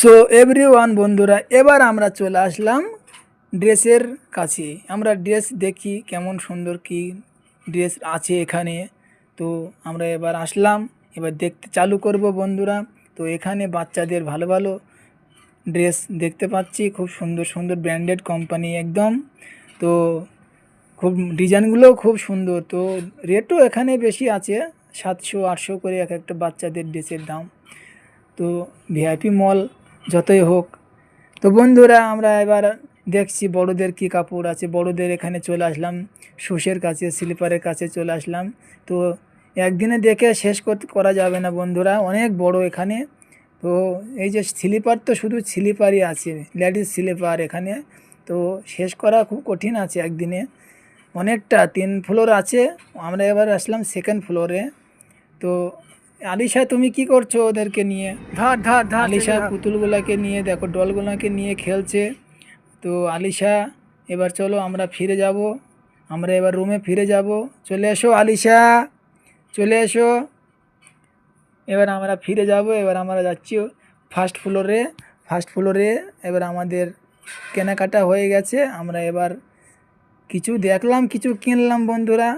So every one বন্ধুরা, এবার আমরা চলে আসলাম ড্রেসের কাছে। আমরা ড্রেস দেখি কেমন সুন্দর কি ড্রেস আছে এখানে। তো আমরা এবার আসলাম, এবার দেখতে চালু করব বন্ধুরা। তো এখানে বাচ্চাদের ভালো ভালো ড্রেস দেখতে পাচ্ছি, খুব সুন্দর সুন্দর ব্র্যান্ডেড কোম্পানি একদম। তো খুব ডিজাইনগুলোও খুব সুন্দর। তো রেটও এখানে বেশি আছে, সাতশো আটশো করে এক একটা বাচ্চাদের ড্রেসের দাম। তো ভিআইপি মল যতই হোক। তো বন্ধুরা, আমরা এবার দেখছি বড়দের কি কাপড় আছে। বড়দের এখানে চলে আসলাম শুশের কাছে, স্লিপারের কাছে চলে আসলাম। তো একদিনে দেখে শেষ করা যাবে না বন্ধুরা, অনেক বড় এখানে। তো এই যে স্লিপার তো শুধু স্লিপারই আছে, লেডিস স্লিপার এখানে। তো শেষ করা খুব কঠিন আছে একদিনে। অনেকটা তিন ফ্লোর আছে, আমরা এবার আসলাম সেকেন্ড ফ্লোরে তো আলিশা তুমি কি করছ ওদেরকে নিয়ে? ধার ধার ধার আলিশা পুতুলগুলোকে নিয়ে দেখো ডলগুলোকে নিয়ে খেলছে। তো আলিশা এবার চলো আমরা ফিরে যাব। আমরা এবার রুমে ফিরে যাব। চলে এসো আলিশা চলে এসো। এবার আমরা ফিরে যাব এবার আমরা যাচ্ছি ফার্স্ট ফ্লোরে ফার্স্ট ফ্লোরে এবার আমাদের কেনাকাটা হয়ে গেছে। আমরা এবার কিছু দেখলাম কিছু কিনলাম বন্ধুরা।